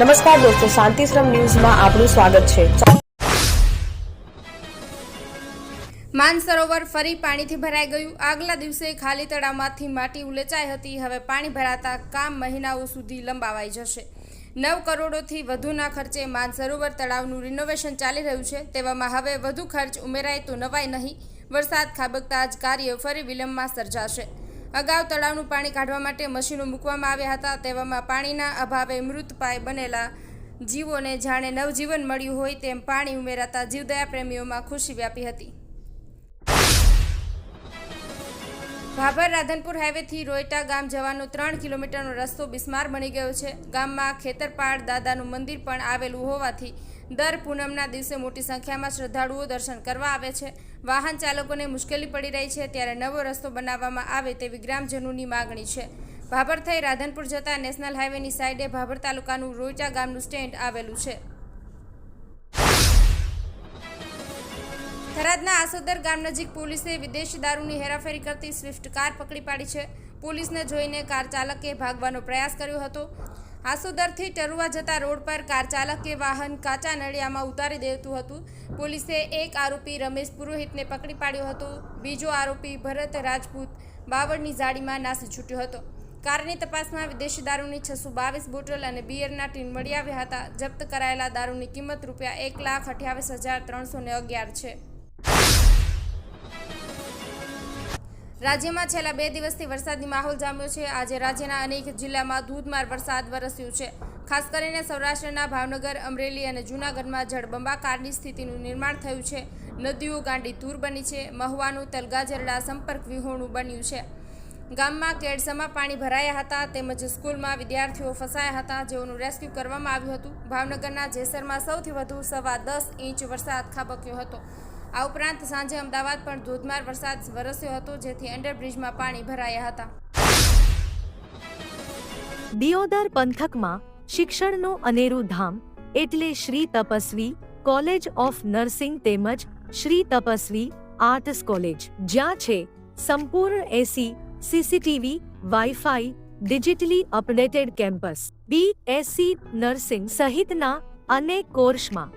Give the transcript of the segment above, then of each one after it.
નમસ્કાર દોસ્તો શાંતિશ્રમ ન્યૂઝમાં આપનું સ્વાગત છે. માનસરોવર ફરી પાણીથી ભરાઈ ગયું. આગલા દિવસે ખાલી તળાવમાંથી માટી ઉલેચાઈ હતી. હવે પાણી ભરાતા કામ મહિનાઓ સુધી લંબાવાઈ જશે. નવ કરોડોથી વધુના ખર્ચે માનસરોવર તળાવનું રિનોવેશન ચાલી રહ્યું છે. તેવામાં હવે વધુ ખર્ચ ઉમેરાય તો નવાય નહીં. વરસાદ ખાબકતા જ કાર્ય ફરી વિલંબમાં સર્જાશે. અગાઉ તળાવનું પાણી કાઢવા માટે મશીનો મૂકવામાં આવ્યા હતા. તેવામાં પાણીના અભાવે મૃતપાય બનેલા જીવોને જાણે નવજીવન મળ્યું હોય તેમ પાણી ઉમેરાતા જીવદયા પ્રેમીઓમાં ખુશી વ્યાપી હતી. ભાભર રાધનપુર હાઈવેથી રોયટા ગામ જવાનો ત્રણ કિલોમીટરનો રસ્તો બિસ્માર બની ગયો છે. ગામમાં ખેતરપાળ દાદાનું મંદિર પણ આવેલું હોવાથી દર પૂનમના દિવસે મોટી સંખ્યામાં શ્રદ્ધાળુઓ દર્શન કરવા આવે છે. વાહન ચાલકોને મુશ્કેલી પડી રહી છે ત્યારે નવો રસ્તો બનાવવામાં આવે તેવી ગ્રામજનોની માગણી છે. ભાભર થઈ રાધનપુર જતા નેશનલ હાઈવેની સાઈડે ભાભર તાલુકાનું રોયટા ગામનું સ્ટેન્ડ આવેલું છે. થરાદના આસોદર ગામ નજીક પોલીસે વિદેશી દારૂની હેરાફેરી કરતી સ્વિફ્ટ કાર પકડી પાડી છે. પોલીસને જોઈને કાર ચાલકે ભાગવાનો પ્રયાસ કર્યો હતો. આસોદરથી ટરુવા જતા રોડ પર કાર ચાલકે વાહન કાચા નળિયામાં ઉતારી દેતું હતું. પોલીસે એક આરોપી રમેશ પુરોહિતને પકડી પાડ્યો હતો. બીજો આરોપી ભરત રાજપૂત બાવળની જાળીમાં નાસી છૂટ્યો હતો. કારની તપાસમાં વિદેશી દારૂની છસો બાવીસ બોટલ અને બિયરના ટીન મળી આવ્યા હતા. જપ્ત કરાયેલા દારૂની કિંમત રૂપિયા એક લાખ અઠ્યાવીસ હજાર ત્રણસો ને અગિયાર છે. રાજ્યમાં છેલ્લા બે દિવસથી વરસાદી માહોલ જામ્યો છે. આજે રાજ્યના અનેક જિલ્લામાં ધોધમાર વરસાદ વરસ્યો છે. ખાસ કરીને સૌરાષ્ટ્રના ભાવનગર, અમરેલી અને જૂનાગઢમાં જળબંબાકારની સ્થિતિનું નિર્માણ થયું છે. નદીઓ ગાંડી ધૂર બની છે. મહુવાનું તલગાજરડા સંપર્ક વિહોણું બન્યું છે. ગામમાં કેડસમાં પાણી ભરાયા હતા તેમજ સ્કૂલમાં વિદ્યાર્થીઓ ફસાયા હતા. જેઓનું રેસ્ક્યુ કરવામાં આવ્યું હતું. ભાવનગરના જેસરમાં સૌથી વધુ સવા દસ ઇંચ વરસાદ ખાબક્યો હતો. આ ઉપરાંત સાંજે અમદાવાદ પણ ધોધમાર વરસાદ વરસ્યો હતો, જેથી અંડરબ્રિજમાં પાણી ભરાયા હતા. દિયોદર પંથકમાં શિક્ષણનું અનેરું ધામ એટલે Shri Tapasvi college of nursing તેમજ શ્રી તપસ્વી આર્ટ્સ કોલેજ, જ્યાં છે સંપૂર્ણ AC, CCTV, wifi, digitally updated campus, B Sc nursing સહિતના અનેક કોર્સમાં.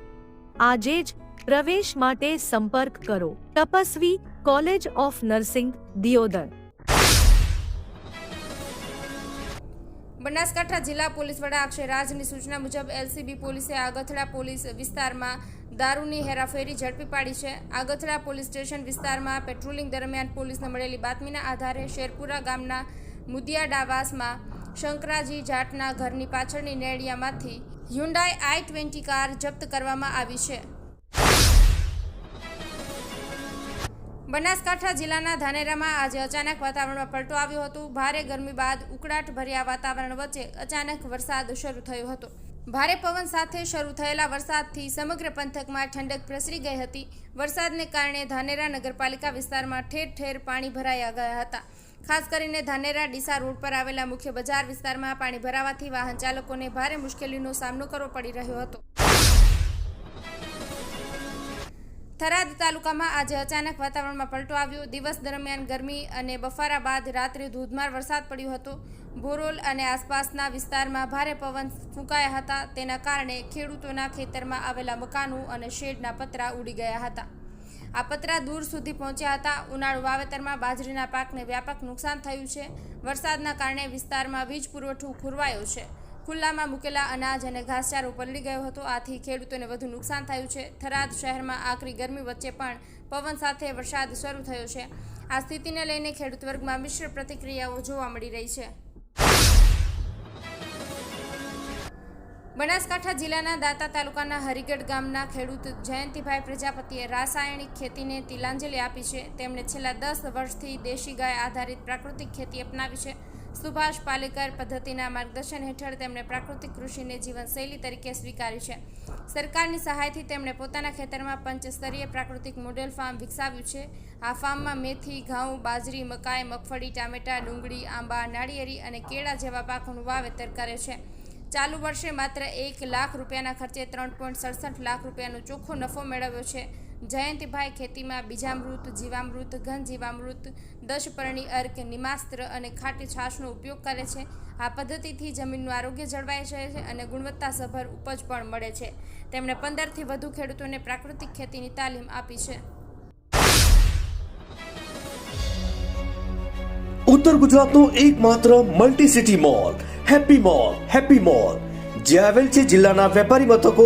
આજે જ પ્રવેશ માટે સંપર્ક કરો. Tapasvi, college of nursing, Deodar. Banaskantha જિલ્લા પોલીસ વડા અક્ષય રાજની સૂચના મુજબ એલસીબી પોલીસે આગથડા પોલીસ વિસ્તારમાં દારૂની હેરાફેરી ઝડપી પાડી છે. આગથડા પોલીસ સ્ટેશન વિસ્તારમાં પેટ્રોલિંગ દરમિયાન પોલીસને મળેલી બાતમીના આધારે શેરપુરા ગામના મુદિયાડાવાસમાં શંકરાજી જાટના ઘરની પાછળની નેડિયામાંથી હ્યુન્ડાઈ આઈ ટ્વેન્ટી કાર જપ્ત કરવામાં આવી છે. બનાસકાંઠા જિલ્લાના ધાનેરામાં આજે અચાનક વાતાવરણમાં પલટો આવ્યો હતો. ભારે ગરમી બાદ ઉકળાટ ભર્યા વાતાવરણ વચ્ચે અચાનક વરસાદ શરૂ થયો હતો. ભારે પવન સાથે શરૂ થયેલા વરસાદથી સમગ્ર પંથકમાં ઠંડક પ્રસરી ગઈ હતી. વરસાદને કારણે ધાનેરા નગરપાલિકા વિસ્તારમાં ઠેર ઠેર પાણી ભરાયા ગયા હતા. ખાસ કરીને ધાનેરા ડીસા રોડ પર આવેલા મુખ્ય બજાર વિસ્તારમાં પાણી ભરાવાથી વાહન ચાલકોને ભારે મુશ્કેલીનો સામનો કરવો પડી રહ્યો હતો. થરાદ તાલુકામાં આજે અચાનક વાતાવરણમાં પલટો આવ્યો. દિવસ દરમિયાન ગરમી અને બફારા બાદ રાત્રે ધોધમાર વરસાદ પડ્યો હતો. બોરોલ અને આસપાસના વિસ્તારમાં ભારે પવન ફૂંકાયા હતા. તેના કારણે ખેડૂતોના ખેતરમાં આવેલા મકાનો અને શેડના પતરા ઉડી ગયા હતા. આ પતરા દૂર સુધી પહોંચ્યા હતા. ઉનાળુ વાવેતરમાં બાજરીના પાકને વ્યાપક નુકસાન થયું છે. વરસાદના કારણે વિસ્તારમાં વીજ પુરવઠો ખોરવાયો છે. ખુલ્લામાં મૂકેલા અનાજ અને ઘાસચારો પલળી ગયો હતો. આથી ખેડૂતોને વધુ નુકસાન થયું છે. થરાદ શહેરમાં આકરી ગરમી વચ્ચે પણ પવન સાથે વરસાદ શરૂ થયો છે. આ સ્થિતિને લઈને ખેડૂત વર્ગમાં મિશ્ર પ્રતિક્રિયાઓ જોવા મળી રહી છે. બનાસકાંઠા જિલ્લાના દાતા તાલુકાના હરિગઢ ગામના ખેડૂત જયંતિભાઈ પ્રજાપતિએ રાસાયણિક ખેતીને તિલાંજલિ આપી છે. તેમણે છેલ્લા દસ વર્ષથી દેશી ગાય આધારિત પ્રાકૃતિક ખેતી અપનાવી છે. સુભાષ પાલેકર પદ્ધતિના માર્ગદર્શન હેઠળ તેમણે પ્રાકૃતિક કૃષિને જીવનશૈલી તરીકે સ્વીકારી છે. સરકારની સહાયથી તેમણે પોતાના ખેતરમાં પંચસ્તરીય પ્રાકૃતિક મોડેલ ફાર્મ વિકસાવ્યું છે. આ ફાર્મમાં મેથી, ઘઉં, બાજરી, મકાઈ, મગફળી, ટામેટા, ડુંગળી, આંબા, નાળિયેરી અને કેળા જેવા પાકોનું વાવેતર કરે છે. ચાલુ વર્ષે માત્ર એક લાખ રૂપિયાના ખર્ચે ત્રણ પોઈન્ટ સડસઠ લાખ રૂપિયાનો ચોખ્ખો નફો મેળવ્યો છે. જયંતિભાઈ ખેતીમાં બીજામૃત, જીવામૃત ઘન જીવામૃત દશપર્ણી અર્ક, નિમાસ્ત્ર અને ખાટી છાશનો ઉપયોગ કરે છે. આ પદ્ધતિથી જમીનનું આરોગ્ય જળવાઈ રહે છે અને ગુણવત્તાસભર ઉપજ પણ મળે છે. તેમણે પંદરથી વધુ ખેડૂતોને પ્રાકૃતિક ખેતીની તાલીમ આપી છે. ઉત્તર ગુજરાતનો એકમાત્ર multi city mall happy mall happy mall જે આવેલ છે જિલ્લાના વેપારી મથકો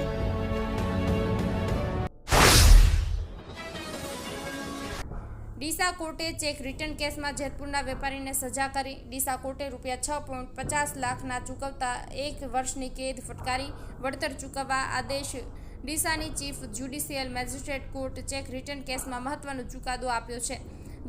કોર્ટે ચેક રિટર્ન કેસમાં જેતપુરના વેપારીને સજા કરી. ડીસા કોર્ટે રૂપિયા છ પોઈન્ટ પચાસ લાખના ચૂકવતા એક વર્ષની કેદ ફટકારી વળતર ચૂકવવા આદેશ ડીસાની chief judicial magistrate court cheque return કેસમાં મહત્વનો ચુકાદો આપ્યો છે.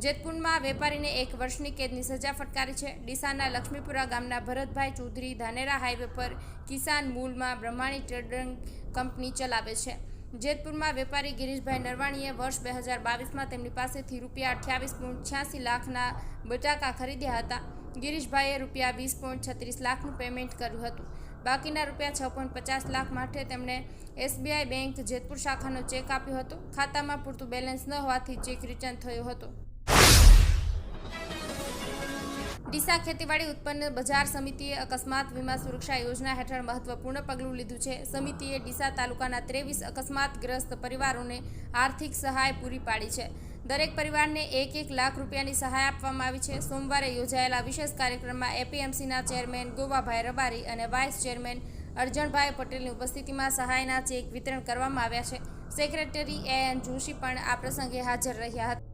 જેતપુરમાં વેપારીને એક વર્ષની કેદની સજા ફટકારી છે. ડીસાના લક્ષ્મીપુરા ગામના ભરતભાઈ ચૌધરી ધાનેરા હાઈવે પર કિસાન મૂલમાં બ્રહ્માણી ટ્રેડિંગ કંપની ચલાવે છે. જેતપુરમાં વેપારી ગિરીશભાઈ નરવાણીએ વર્ષ બે હજાર બાવીસમાં તેમની પાસેથી રૂપિયા અઠ્યાવીસ પોઈન્ટ છ્યાસી લાખના બટાકા ખરીદ્યા હતા. ગિરીશભાઈએ રૂપિયા વીસ પોઈન્ટ છત્રીસ લાખનું પેમેન્ટ કર્યું હતું. બાકીના રૂપિયા છ પોઈન્ટ પચાસ લાખ માટે તેમણે એસબીઆઈ બેંક જેતપુર શાખાનો ચેક આપ્યો હતો. ખાતામાં પૂરતું બેલેન્સ ન હોવાથી ચેક રિટર્ન થયો હતો. ડીસા ખેતીવાડી ઉત્પન્ન બજાર સમિતિએ અકસ્માત વીમા સુરક્ષા યોજના હેઠળ મહત્વપૂર્ણ પગલું લીધું છે. સમિતિએ ડીસા તાલુકાના ત્રેવીસ અકસ્માતગ્રસ્ત પરિવારોને આર્થિક સહાય પૂરી પાડી છે. દરેક પરિવારને એક એક લાખ રૂપિયાની સહાય આપવામાં આવી છે. સોમવારે યોજાયેલા વિશેષ કાર્યક્રમમાં એપીએમસીના ચેરમેન ગોવાભાઈ રબારી અને વાઇસ ચેરમેન અરજણભાઈ પટેલની ઉપસ્થિતિમાં સહાયના ચેક વિતરણ કરવામાં આવ્યા છે. સેક્રેટરી એ એન જોશી પણ આ પ્રસંગે હાજર રહ્યા હતા.